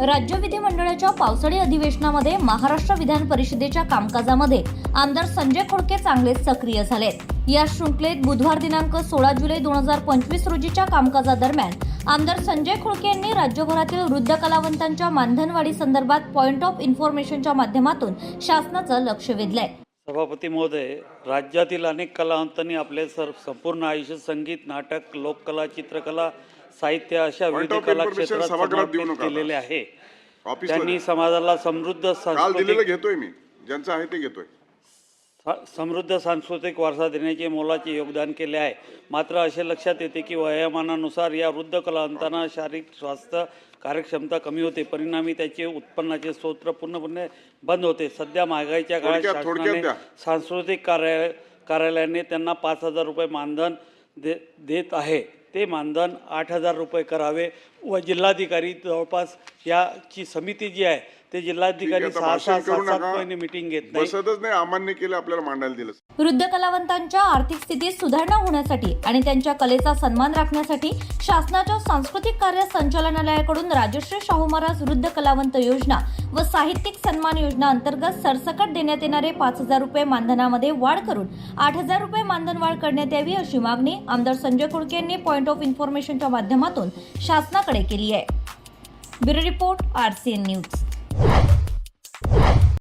राज्य विधिमंडळाच्या पावसाळी अधिवेशनामध्ये महाराष्ट्र विधान परिषदेच्या कामकाजामध्ये आमदार संजय खोडके चांगले सक्रिय झालेत. या शृंखलेत बुधवार दिनांक सोळा जुलै दोन हजार पंचवीस रोजीच्या कामकाजादरम्यान आमदार संजय खोडके यांनी राज्यभरातील वृद्ध कलावंतांच्या मानधनवाढी संदर्भात पॉइंट ऑफ इन्फॉर्मेशनच्या माध्यमातून शासनाचं लक्ष वेधलंय. सभापती महोदय राज्यातील अनेक कलावंतांनी आपले सर संपूर्ण आयुष्य संगीत नाटक लोककला चित्रकला साहित्य अशा विविध कला क्षेत्रात केलेले आहे. त्यांनी. समाजाला समृद्ध घेतोय मी. ज्यांचं आहे ते घेतोय. सा- समृद्ध सांस्कृतिक वारसा देण्याचे मोलाचे योगदान केले आहे. मात्र असे लक्षात येते की वयोमानानुसार या वृद्ध कलावंतांना शारीरिक स्वास्थ्य कार्यक्षमता कमी होते. परिणामी त्याचे उत्पन्नाचे स्रोत पूर्णपणे बंद होते. सध्या महागाईच्या काळात शासनाने. सांस्कृतिक कार्यालय कार्यालयाने त्यांना पाच हजार रुपये मानधन दे देत आहे. ते मानधन आठ हजार रुपये करावे व जिल्हाधिकारी जवळपास याची समिती जी आहे ते जिल्हाधिकारी सहा सहा करू सात सात नका. महिने मिटिंग घेत नाही. बसतच नाही अमान्य केलं आपल्याला मांडायला दिलं वृद्ध कलावंतांच्या आर्थिक स्थितीत सुधारणा होण्यासाठी आणि त्यांच्या कलेचा सन्मान राखण्यासाठी शासनाच्या सांस्कृतिक कार्य संचालनालयाकडून राजश्री शाहू महाराज वृद्ध कलावंत योजना व साहित्यिक सन्मान योजना अंतर्गत सरसकट देण्यात येणारे पाच हजार रुपये मानधनामध्ये वाढ करून आठ हजार रुपये मानधन वाढ करण्यात यावी अशी मागणी आमदार संजय खोडके यांनी पॉइंट ऑफ इन्फॉर्मेशनच्या माध्यमातून शासनाकडे केली आहे. Bureau report RCN news. you